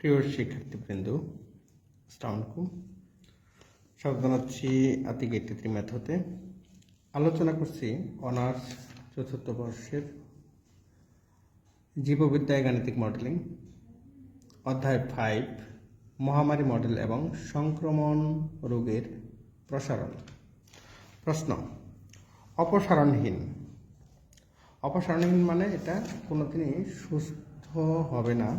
প্রিয় শিক্ষার্থীবৃন্দ আসসালামাইকুম স্বাগত জানাচ্ছি আতিক এইটি ম্যাথ হতে আলোচনা করছি অনার্স চতুর্থ বর্ষের জীববিদ্যায় গাণিতিক মডেলিং, অধ্যায় ফাইভ মহামারী মডেল এবং সংক্রমণ রোগের প্রসারণ। প্রশ্ন, অপসারণহীন। অপসারণহীন মানে এটা কোনোদিনই সুস্থ হবে না।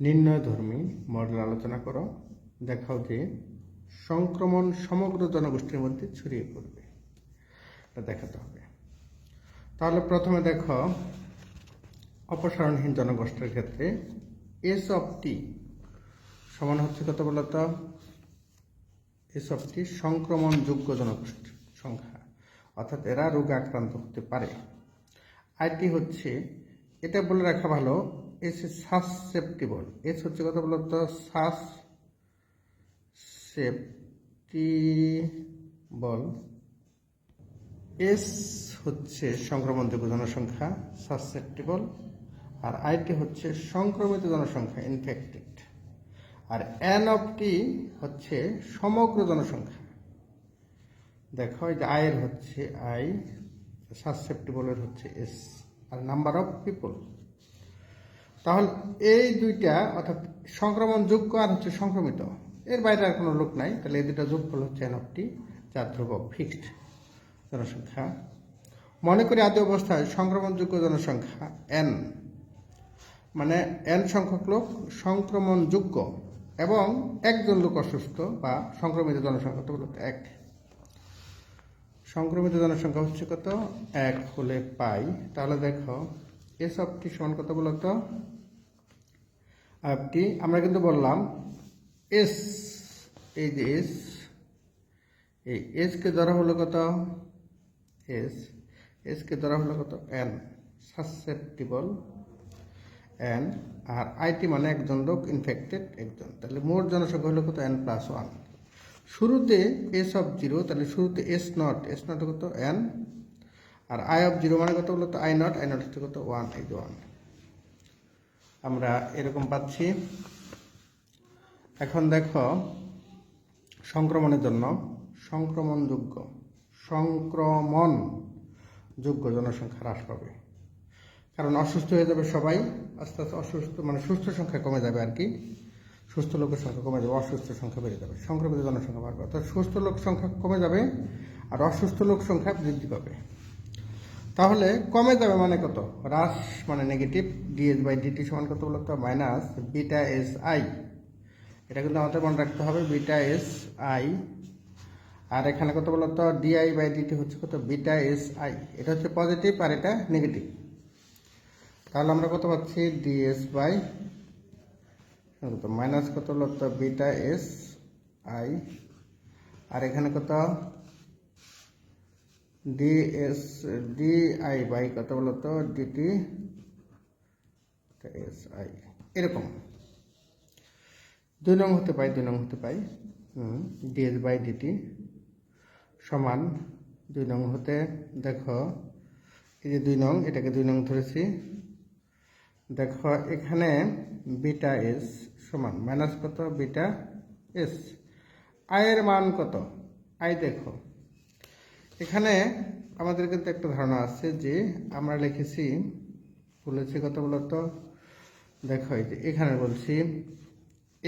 নির্ণয়ধর্মী মডেল আলোচনা করো। দেখাও যে সংক্রমণ সমগ্র জনগোষ্ঠীর মধ্যে ছড়িয়ে পড়বে। দেখাতে হবে। তাহলে প্রথমে দেখো, অপসারণহীন জনগোষ্ঠীর ক্ষেত্রে এস অফ টি সমান হচ্ছে কত বলতো এস অফ টি সংক্রমণযোগ্য জনগোষ্ঠীর সংখ্যা। অর্থাৎ এরা রোগে আক্রান্ত হতে পারে। আইটি হচ্ছে, এটা বলে রাখা ভালো এস সাসসেপ্টিবল। এস হচ্ছে কথা বলতো সাস সেপ্টিবল এস হচ্ছে সংক্রমণযোগ্য জনসংখ্যা, সাসসেপ্টিবল। আর আইটি হচ্ছে সংক্রমিত জনসংখ্যা ইনফেক্টেড আর এন অফ টি হচ্ছে সমগ্র জনসংখ্যা। দেখো, এই যে আয়ের হচ্ছে আই, সাসসেপ্টিবলের হচ্ছে এস। আর নাম্বার অফ পিপল। তাহলে এই দুইটা অর্থাৎ সংক্রমণযোগ্য আর হচ্ছে সংক্রমিত। এর বাইরে আর কোনো লোক নাই। তাহলে এই দুটা যোগফল হচ্ছে এন অফটি যার ধ্রুবক ফিক্সড জনসংখ্যা। মনে করি আদি অবস্থায় সংক্রমণযোগ্য জনসংখ্যা এন মানে এন সংখ্যক লোক, সংক্রমণযোগ্য এবং একজন লোক অসুস্থ বা সংক্রমিত জনসংখ্যা তো এক। সংক্রমিত জনসংখ্যা হচ্ছে কত? এক হলে পাই। তাহলে দেখো এস অফটি সমান কত বলতো? আপটি আমরা কিন্তু বললাম এস, এই যে এস, এই এসকে ধরা হলো কত? এস এসকে ধরা হলো কত? এন সাসেপ্টিবল এন, আর আইটি মানে একজন লোক ইনফেক্টেড একজন। তাহলে মোট জনসংখ্যা হলো কত? এন প্লাস ওয়ান শুরুতে এস অফ জিরো তাহলে শুরুতে এস নট এস নট কত? এন, আর আই অফ জিরো মানে কত বলতো? আই নট আই নট হচ্ছে কত? ওয়ান এই ওয়ান আমরা এরকম পাচ্ছি। এখন দেখো, সংক্রমণের জন্য সংক্রমণযোগ্য, সংক্রমণ যোগ্য জনসংখ্যা হ্রাস পাবে। কারণ অসুস্থ হয়ে যাবে সবাই, আস্তে আস্তে অসুস্থ মানে সুস্থ সংখ্যা কমে যাবে আর কি। সুস্থ লোকের সংখ্যা কমে যাবে, অসুস্থ সংখ্যা বেড়ে যাবে, সংক্রমিত জনসংখ্যা বাড়বে। অর্থাৎ সুস্থ লোক সংখ্যা কমে যাবে আর অসুস্থ লোক সংখ্যা বৃদ্ধি পাবে। তাহলে কমে যাবে মানে কত? হ্রাস মানে নেগেটিভ ডিএস বাই ডিটি সমান কত বলতো মাইনাস বিটা এস আই এটা কিন্তু আমাদের মনে রাখতে হবে বিটা এস আই আর এখানে কত বলতো ডিআই বাই ডিটি হচ্ছে কত? বিটা এস আই এটা হচ্ছে পজিটিভ আর এটা নেগেটিভ তাহলে আমরা কত পাচ্ছি? ডিএস বাই মাইনাস কত বলতো বিটা এস আই আর এখানে কত? ডিএস ডিআই বাই কত বলতো? ডিটি এস আই এরকম। দুই নং হতে পাই, দুই নং হতে পাই। ডিএস বাই ডিটি সমান দুই নং হতে, দেখো, এই যে দুই নং, এটাকে দুই নং ধরেছি। দেখো, এখানে বিটা এস সমান মাইনাস কত? বিটা এস আয়ের মান কত? আই দেখো। এখানে আমাদের কিন্তু একটা ধারণা আছে যে আমরা লিখেছি, বলেছি কত বলতো? দেখো এই যে, এখানে বলছি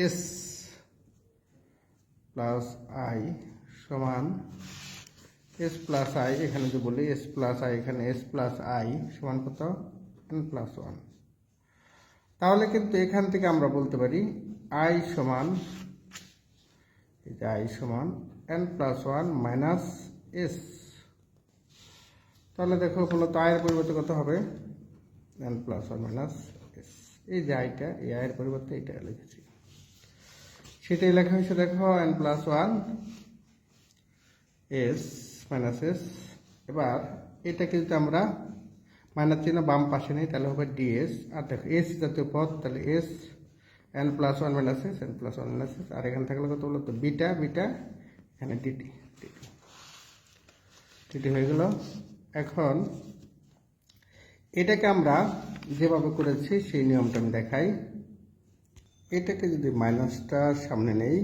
এস প্লাস আই সমান এস প্লাস আই এখানে যে বলি এস প্লাস আই এখানে এস প্লাস আই সমান কত? এন প্লাস ওয়ান তাহলে কিন্তু এখান থেকে আমরা বলতে পারি আই সমান, এই যে আই সমান N plus one minus S তাহলে দেখো মূলত আয়ের পরিবর্তে কত হবে? N plus one minus S এই যে আইটা, এই আয়ের পরিবর্তে এটা লিখেছি। সেটাই লেখা হয়েছে দেখো N plus one S minus S এবার এটাকে যদি আমরা মাইনাস চিহ্ন বাম পাশে নেই, তাহলে হবে ডিএস আর দেখো এস জাতীয় পদ, তাহলে s n plus one minus s n plus one minus s আর এখানে থাকলে কত বলতো বিটা বিটা, এখানে ডিটি ডিটি ডিটি হয়ে গেল। এখন এটাকে আমরা যেভাবে করেছি সেই নিয়মটা আমি দেখাই। এটাকে যদি মাইনাসটা সামনে নেই,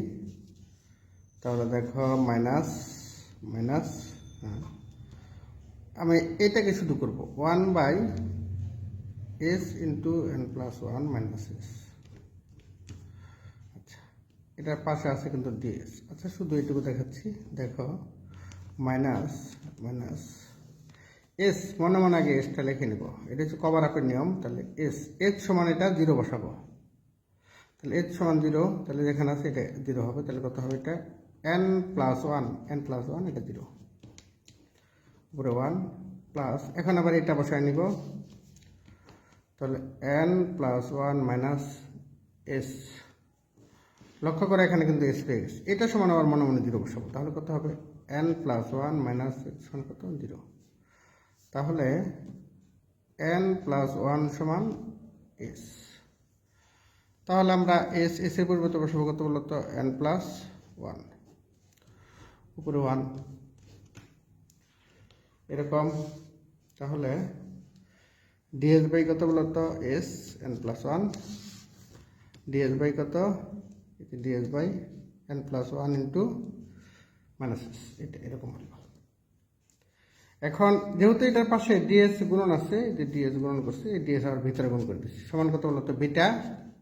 তাহলে দেখো মাইনাস মাইনাস হ্যাঁ। আমি এটাকে শুধু করব। One by s into n plus one minus s. আচ্ছা এটার পাশে আছে কিন্তু ডিএস আচ্ছা শুধু এটুকু দেখাচ্ছি। দেখো, মাইনাস মাইনাস এস মনে মনে আগে এসটা লিখে নিব। এটা হচ্ছে কভার আপের নিয়ম, তাহলে এস এস সমান এটা জিরো বসাবো। তাহলে এস সমান জিরো তাহলে যেখানে আছে এটা জিরো হবে, তাহলে কত হবে এটা? N plus one n plus one এটা জিরো উপরে ওয়ান প্লাস এখন আবার এটা বসায় নিব। তাহলে n plus one minus s লক্ষ্য করে এখানে কিন্তু এস পেয়ে এটা সমান আবার মনে মনে জিরো বসাবো, তাহলে কত হবে? N plus one minus x সমান কত? জিরো তাহলে এন প্লাস ওয়ান সমান এস তাহলে আমরা এস এস এর পরিবর্তে বসাবো কত বলতো এন প্লাস ওয়ান উপরে ওয়ান এরকম। তাহলে ডিএস বাই কত বলতো s n plus one ds by কত? Ds by n plus one into minus s এটা এরকম হলো। এখন যেহেতু এটার পাশে ডিএস গুণন আছে যে ডিএস গুণন করছে, এই ডিএস আবার ভিতরে গুণ করে দিচ্ছি। সমান কত বলতো? বিটা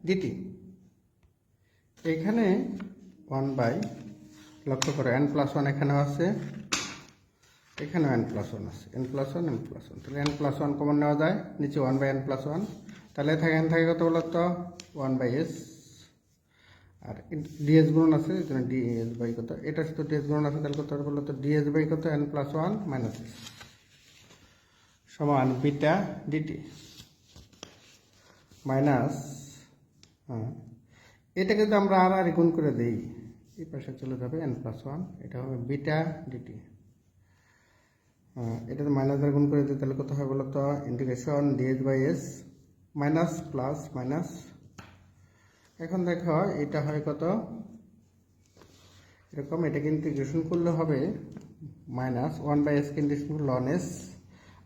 ডিটি এখানে ওয়ান বাই লক্ষ্য করো এন প্লাস ওয়ান এখানেও আছে, এখানেও এন প্লাস ওয়ান আছে। N plus one n plus one তাহলে এন প্লাস ওয়ান কমন নেওয়া যায়, নিচে one by n plus one তাহলে থাকে এন থাকে কত বলতো? ওয়ান বাই এস আর ডিএস গুণন আছে, এখানে ডিএস বাই কত? এটা শুধু ডিএস গুণন আছে, তাহলে কত হবে বলতো ডিএস বাই কত? N plus one minus s সমান বিটা ডিটি মাইনাস হ্যাঁ। এটাকে যদি আমরা আর আর গুণ করে দিই, এই পাশে চলে যাবে এন প্লাস ওয়ান এটা হবে বিটা ডিটি এটা মাইনাস দ্বারা গুণ করে দিই, তাহলে কত হয় বলতো integration ds by s minus plus minus এখন দেখো, এটা হয় কত? এরকম এটাকে ইন্টিগ্রেশন করলে হবে minus one by s integration ln s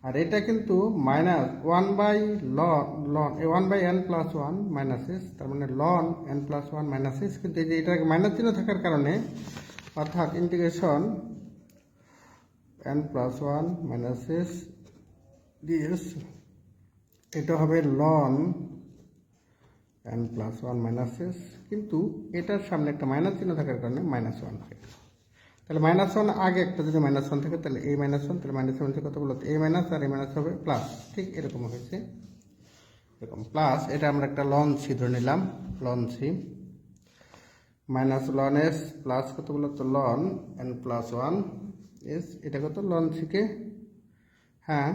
আর এটা কিন্তু minus one by ln ln one by n plus one minus s তার মানে ln n plus one minus s কিন্তু এই যে এটা মাইনাস চিহ্ন থাকার কারণে অর্থাৎ integration n plus one minus s ds এটা হবে ln n plus one minus s কিন্তু এটার সামনে একটা মাইনাস চিহ্ন থাকার কারণে মাইনাস ওয়ান হয়ে তাহলে মাইনাস ওয়ান আগে একটা যদি মাইনাস ওয়ান থাকে, তাহলে এই মাইনাস ওয়ান তাহলে মাইনাস ওয়ান কত বলতো? এই মাইনাস আর এই মাইনাস হবে প্লাস ঠিক এরকম হয়েছে। এরকম প্লাস এটা আমরা একটা লন সি ধরে নিলাম ln c minus ln s plus কত বলতো? Ln n plus one s এটা কত? লন সিকে হ্যাঁ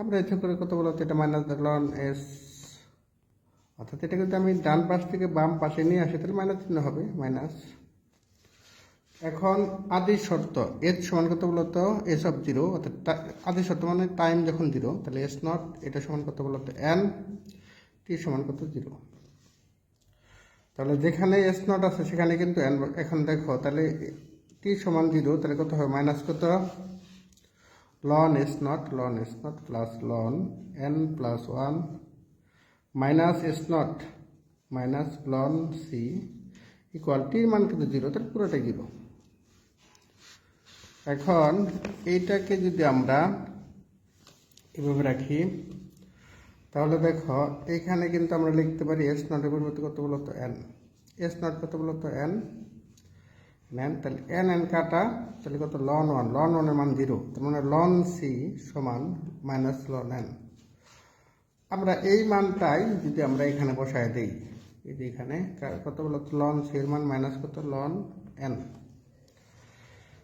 আমরা এতে করে কত বলতো? এটা মাইনাস লন এস অর্থাৎ এটা যদি আমি ডান পাশ থেকে বাম পাশে নিয়ে আসি, তাহলে মাইনাস চিহ্ন হবে, মাইনাস। এখন আদি শর্ত এস সমান কত বলতো এস অফ জিরো অর্থাৎ আদি শর্ত মানে টাইম যখন জিরো তাহলে এস নট এটা সমান কত বলতো এন টি সমান কত জিরো তাহলে যেখানে এস নট আছে, সেখানে কিন্তু এন এখন দেখো, তাহলে টি সমান জিরো তাহলে কত হবে? মাইনাস কত? Ln s nought ln s nought plus ln n plus one minus s nought minus ln c equal টির মান কিন্তু জিরো তাহলে পুরোটাই জিরো এখন এইটাকে যদি আমরা এভাবে রাখি, তাহলে দেখো, এখানে কিন্তু আমরা লিখতে পারি এস নটের পরিবর্তে কত বলতো এন এস নট কত বলতো এন নেন তাহলে এন এন কাটা, তাহলে কত? লন ওয়ান লন ওয়ানের মান জিরো তার মানে লন সি সমান মাইনাস লন এন আমরা এই মানটাই যদি আমরা এখানে বসায় দিই, এই যে এখানে কত বলতো লন সি এর মান মাইনাস কত? লন এন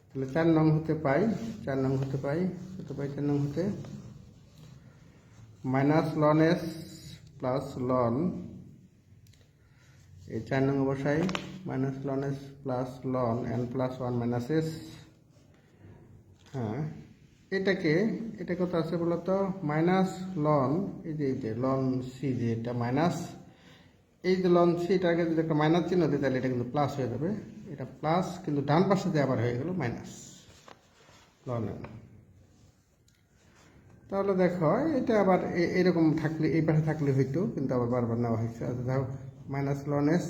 তাহলে চার নং হতে পাই, চার নং হতে পাই, কত পাই? চার নং হতে minus ln s plus ln এই চার নং বসাই minus ln s plus ln n plus one minus s হ্যাঁ। এটাকে, এটা কত আছে বলতো? মাইনাস লন এই যে এই যে লন সি যে এটা মাইনাস, এই যে লন সি এটাকে যদি একটা মাইনাস চিহ্ন দিই তাহলে এটা কিন্তু প্লাস হয়ে যাবে। এটা প্লাস কিন্তু ডান পাশে দিয়ে আবার হয়ে গেল মাইনাস লন এন তাহলে দেখো, এটা আবার এরকম থাকলে, এই পাশে থাকলে হইতো, কিন্তু আবার বারবার নেওয়া হয়েছে। আচ্ছা যাও মাইনাস লন এস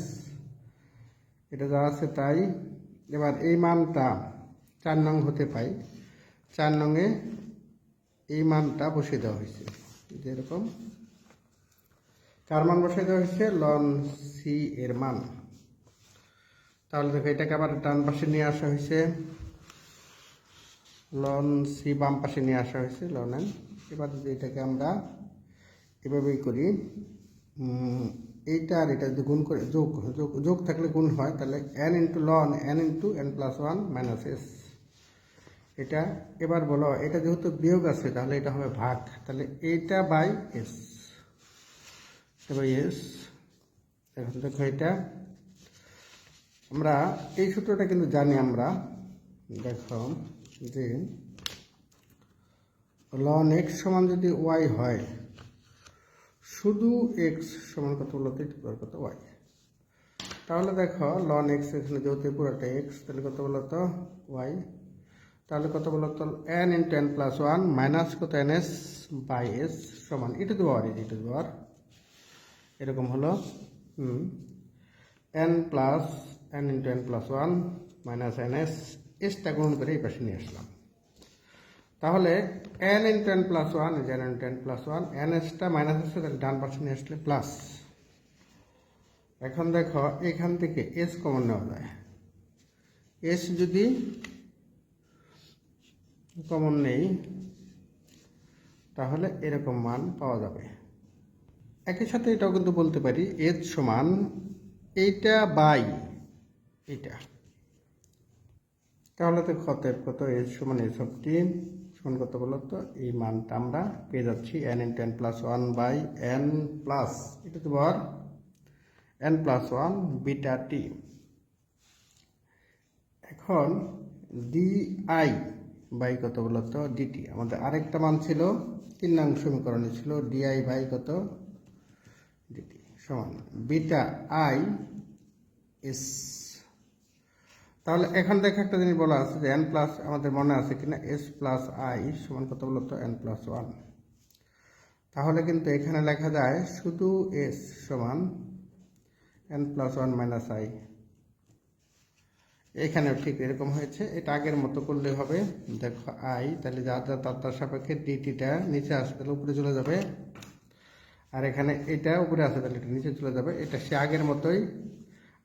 এটা যা আছে তাই। এবার এই মানটা চার নং হতে পাই। চার নংয়ে এই মানটা বসিয়ে দেওয়া হয়েছে। যেরকম চার মান বসিয়ে দেওয়া হয়েছে লন সি এর মান। তাহলে দেখো, এটাকে আবার ডান পাশে নিয়ে আসা হয়েছে। লন সি বাম পাশে নিয়ে আসা হয়েছে লন এন এবার যদি এটাকে আমরা এভাবেই করি এইটা আর এটা যদি গুণ করে, যোগ যোগ যোগ থাকলে গুণ হয়, তাহলে n into ln n into n plus one minus s এটা, এবার বলো, এটা যেহেতু বিয়োগ আছে, তাহলে এটা হবে ভাগ। তাহলে এটা বাই এস। এবার এস, এখন দেখো এটা। আমরা এই সূত্রটা কিন্তু জানি আমরা, দেখো, যে লন এক্স সমান যদি ওয়াই হয়, শুধু এক্স সমান কত বলতে কত ওয়াই তাহলে দেখো লন এক্স এখানে যেহেতু পুরোটা এক্স তাহলে কত বলতো ওয়াই তাহলে কত বলতো n into n plus one minus কত? এন এস বাই এস সমান। ইটু দেওয়ার ইটু দেওয়ার এরকম হলো। N plus n into n plus one minus n s এসটা গ্রহণ করে এই পাশে নিয়ে আসলাম। তাহলে n into n plus one is n into n plus one n এসটা minus আসছে তাহলে ডান পাশে নিয়ে আসলে প্লাস এখন দেখো, এখান থেকে এস কমন নেওয়া যায়। এস যদি কমন নেই, তাহলে এরকম মান পাওয়া যাবে। একই সাথে এটাও কিন্তু বলতে পারি এজ সমান এইটা বাই এইটা। তাহলে তো কত কত? এজ সমান এস অফ টি সমান কত বলো তো? এই মানটা আমরা পেয়ে যাচ্ছি n into n plus one by n plus এটা তো বর n plus one beta t এখন ডি আই বাই কত বলতো? ডিটি আমাদের আরেকটা মান ছিল, তিন নং সমীকরণে ছিল ডিআই বাই কত? ডিটি সমান। বিটা আই এস তাহলে এখান থেকে একটা জিনিস বলা আছে যে এন প্লাস আমাদের মনে আছে কিনা? এস প্লাস আই সমান কত বলতো? এন প্লাস ওয়ান তাহলে কিন্তু এখানে লেখা যায় শুধু এস সমান n plus one minus i এখানেও ঠিক এরকম হয়েছে। এটা আগের মতো করলে হবে। দেখো, আই, তাহলে যা যা, তার তার সাপেক্ষে ডিটিটা নিচে আসবে, তাহলে উপরে চলে যাবে। আর এখানে এটা উপরে আসে তাহলে এটা নিচে চলে যাবে। এটা সে আগের মতোই।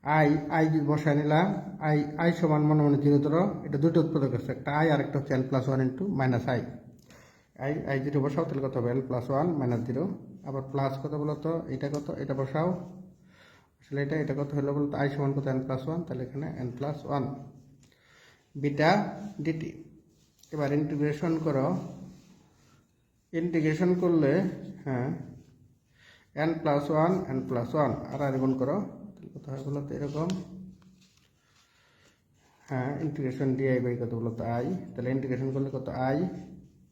আই আই বসায় নিলাম। আই আই সমান মনে মনে জিরো ধরো। এটা দুটো উৎপাদক আছে। একটা আই আর একটা হচ্ছে l plus one into minus i i i zero বসাও, তাহলে কত হবে? L plus one minus zero আবার প্লাস কত বলো তো? এটা কত? এটা বসাও। আসলে এটা এটা কত হলো বলতো আই সমান কত? এন প্লাস ওয়ান তাহলে এখানে n plus one beta dt এবার ইন্টিগ্রেশন করো। ইন্টিগ্রেশন করলে হ্যাঁ n plus one n plus one আর আর গুণ করো কত হয় বলো তো? এরকম। হ্যাঁ ইন্টিগ্রেশন ডিআই বাই কত বলো তো? আই তাহলে ইন্টিগ্রেশন করলে কত? আই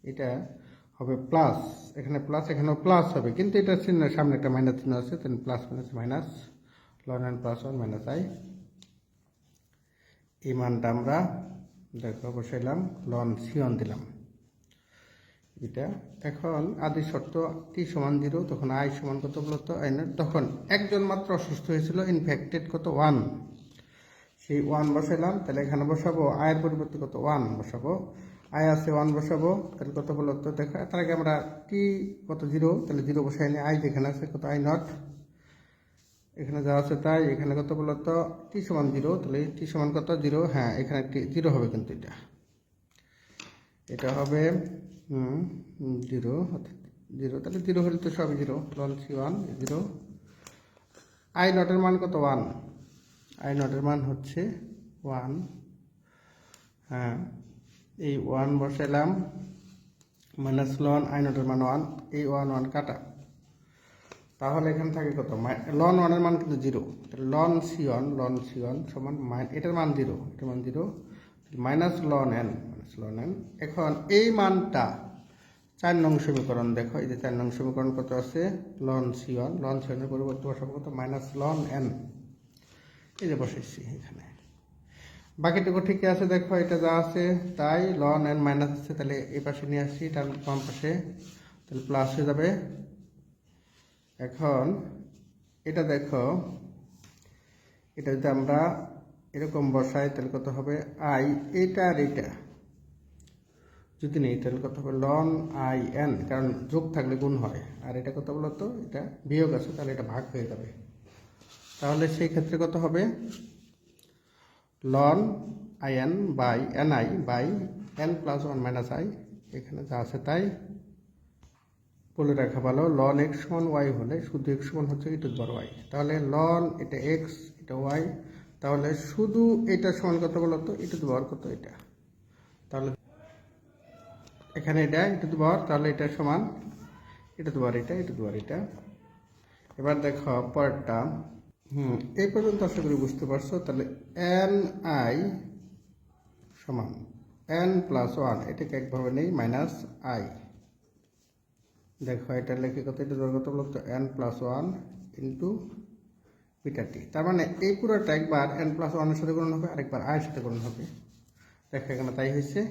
এটা হবে প্লাস এখানে প্লাস এখানেও প্লাস হবে। কিন্তু এটা চিহ্ন সামনে একটা মাইনাস চিহ্ন আছে, তাহলে plus minus minus ln plus one minus i এই মানটা আমরা, দেখো, বসাইলাম লন সিওন দিলাম। এটা এখন আদি শর্ত টি সমান জিরো তখন আই সমান কত বলতো আইনের তখন একজন মাত্র অসুস্থ হয়েছিল ইনফেক্টেড কত? ওয়ান সেই ওয়ান বসাইলাম, তাহলে এখানে বসাবো আয়ের পরিবর্তে কত? ওয়ান বসাবো। আয় আছে ওয়ান বসাবো, তাহলে কত বলতো দেখা, তার আগে আমরা টি কত? জিরো তাহলে জিরো বসাই নি আই যেখানে আছে কত? আই নট এখানে যা আছে তাই, এখানে কত বলতো টি সমান জিরো তাহলে টি সমান কত? জিরো হ্যাঁ এখানে জিরো হবে কিন্তু এটা। এটা হবে জিরো জিরো তাহলে জিরো হলে তো সবই zero ln c one zero i নটের মান কত? ওয়ান আই নটের মান হচ্ছে ওয়ান হ্যাঁ এই ওয়ান বসাইলাম মাইনাস লন আই নটের মান ওয়ান এই ওয়ান ওয়ান কাটা। তাহলে এখানে থাকে কত? লন ওয়ানের মান কিন্তু zero ln c one ln c one সমান মাইন এটার মান জিরো এটার মান zero minus ln n minus ln n এখন এই মানটা চার নং সমীকরণ দেখো। এই যে চার নং সমীকরণ কত আছে? Ln c one ln c ওয়ানের পরিবর্তে বসাবো কত? মাইনাস লন এন এই যে বসেছি এখানে। বাকিটুকু ঠিকই আছে, দেখো, এটা যা আছে তাই লন এন মাইনাস আছে। তাহলে এই পাশে নিয়ে আসছি তার বাম পাশে। তাহলে প্লাস হয়ে যাবে এখন এটা দেখো, এটা যদি আমরা এরকম বসাই তাহলে কত হবে? আই এটা আর এটা। যদি নেই তাহলে কত হবে? লন আই এন কারণ যোগ থাকলে গুণ হয়। আর এটা কত বলতো এটা বিয়োগ আছে, তাহলে এটা ভাগ হয়ে যাবে। তাহলে সেই ক্ষেত্রে কত হবে? Ln i n by n i by n plus one minus i এখানে যা আছে তাই। বলে রাখা ভালো। লন এক্স সমান ওয়াই হলে শুধু এক্স সমান হচ্ছে এটা ধর ওয়াই তাহলে লন এটা এক্স এটা ওয়াই তাহলে শুধু এটা সমান কত বলতো এটা ধর কত এটা? তাহলে এখানে এটা এটা ধর তাহলে এটা সমান এটা ধর এটা এটা ধর এটা। এবার দেখো পরেরটা। হুম, এই পর্যন্ত আশা করি বুঝতে পারছ। তাহলে এন আই সমান এন প্লাস ওয়ান এটাকে একভাবে নেই মাইনাস আই দেখো এটা লেখে কত এটা ধর কত বলতো n plus one into beta t তার মানে এই পুরোটা একবার এন প্লাস ওয়ানের সাথে গুণ হবে, আরেকবার আয়ের সাথে গুণ হবে। দেখো, এখানে তাই হয়েছে।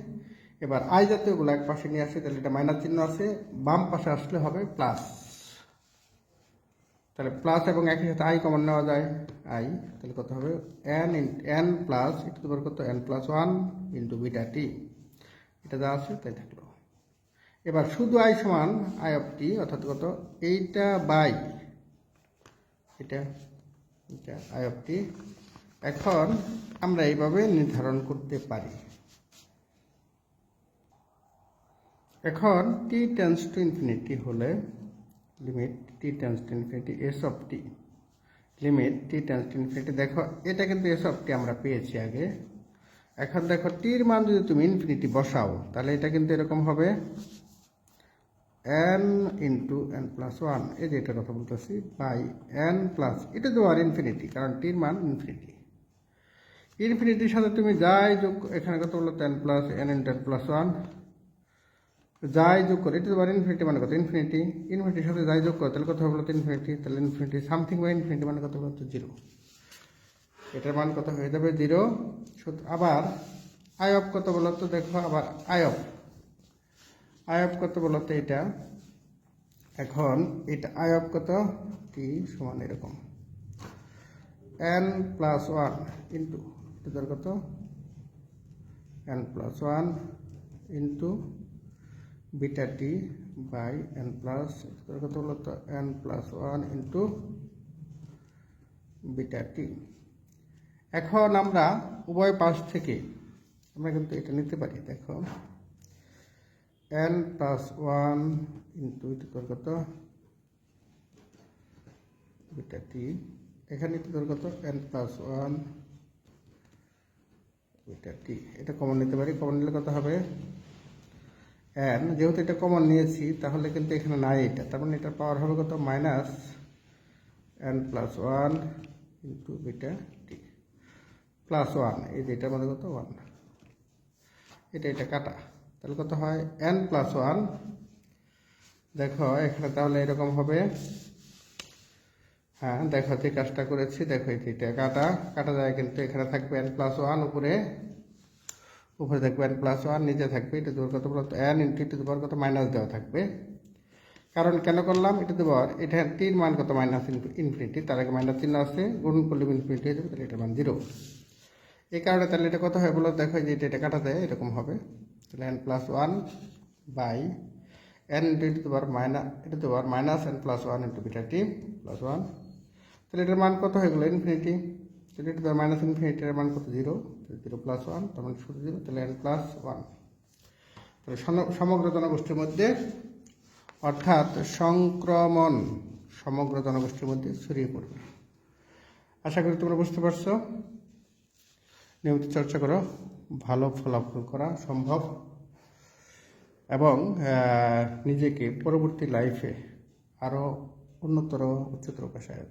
এবার আই জাতীয়গুলো এক পাশে নিয়ে আসে, তাহলে এটা মাইনাস চিহ্ন আছে, বাম পাশে আসলে হবে প্লাস তাহলে প্লাস এবং একই সাথে আই কমন নেওয়া যায় আই তাহলে কত হবে? এন এন প্লাস তোমার কত n plus one into beta t এটা যা আছে, তাই থাকল। এবার শুধু আই সমান আই অফ টি, অর্থাৎ কত? এইটা বাই। এটা এটা আই অফ টি। এখন আমরা এইভাবে নির্ধারণ করতে পারি। এখন টি টেন্স টু ইনফিনিটি হলে limit t tends to infinity s of t limit t tends to infinity দেখো, এটা কিন্তু এস অফ টি আমরা পেয়েছি আগে। এখন দেখো টির মান যদি তুমি ইনফিনিটি বসাও, তাহলে এটা কিন্তু এরকম হবে। N into n plus one এই যে এটার কথা বলতেছি বাই এন প্লাস এটা তো আর ইনফিনিটি কারণ টির মান ইনফিনিটি ইনফিনিটির সাথে তুমি যাই যোগ এখানে কত বলতো n plus n n plus one যাই যোগ করে, এটা তোমার ইনফিনিটি মানে কত? ইনফিনিটি ইনফিনিটির সাথে যাই যোগ করে, তাহলে হবে বলতো? ইনফিনিটি তাহলে ইনফিনিটি সামথিং বাই ইনফিনিটি মানে কত বলতো? জিরো এটার মান কত হয়ে যাবে? জিরো আবার আই অফ কত বলতো? দেখো, আবার অফ অফ কত বলতো এটা? এখন এটা অফ কত? টি সমান এরকম। এন প্লাস ওয়ান ইন্টু এটা কত? N plus one into beta t by n plus কত বলতো n plus one into beta t এখন আমরা উভয় পাশ থেকে, আমরা কিন্তু এটা নিতে পারি, দেখো। এন প্লাস ওয়ান ইন্টু কত বিটা টি এখানে তোর কত n plus one beta t এটা কমন নিতে পারি। কমন নিলে কত হবে? এন যেহেতু এটা কমন নিয়েছি, তাহলে কিন্তু এখানে নাই এটা। তার মানে এটার পাওয়ার হবে কত? Minus n plus one into beta t plus one এই যে এটার মধ্যে কত? ওয়ান এটা এটা কাটা। তাহলে কত হয়? এন প্লাস ওয়ান দেখো, এখানে তাহলে এরকম হবে। হ্যাঁ দেখো, যে কাজটা করেছি, দেখো এই যে এটা কাটা কাটা যায় কিন্তু এখানে থাকবে এন প্লাস ওয়ান উপরে। উপরে থাকবে এন প্লাস ওয়ান নিচে থাকবে, এটা দুবার কত বলতো? এন ইন্টু টু দুবার কত? মাইনাস দেওয়া থাকবে। কারণ কেন করলাম? এটা দেবার এটা তিন মান কত? মাইনাস ইনফিনিটি তার আগে মাইনাস চিহ্ন আছে, গুণ করলে ইনফিনিটি তাহলে এটার মান জিরো এই কারণে তাহলে এটা কত হয় বলো? দেখো যে এটা এটা কাটা দেয় এরকম হবে। তাহলে n plus one by n into into দেবার মাইনাস এটা দেবার minus n plus one into beta t plus one তাহলে এটার মান কত হয়ে গেলো ইনফিনিটি তাহলে এটা দেবার মাইনাস ইনফিনিটির মান কত জিরো জিরো প্লাস ওয়ান তার মানে শুধু জিরো তাহলে এন প্লাস ওয়ান তাহলে সমগ্র জনগোষ্ঠীর মধ্যে অর্থাৎ সংক্রমণ সমগ্র জনগোষ্ঠীর মধ্যে ছড়িয়ে পড়বে আশা করি তোমরা বুঝতে পারছ নিয়মিত চর্চা করো ভালো ফলাফল করা সম্ভব এবং নিজেকে পরবর্তী লাইফে আরও উন্নতর উচ্চতর পেশায়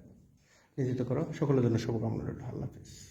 নিয়োজিত করা। সকলের জন্য শুভকামনা রইল। আল্লাহ হাফিজ।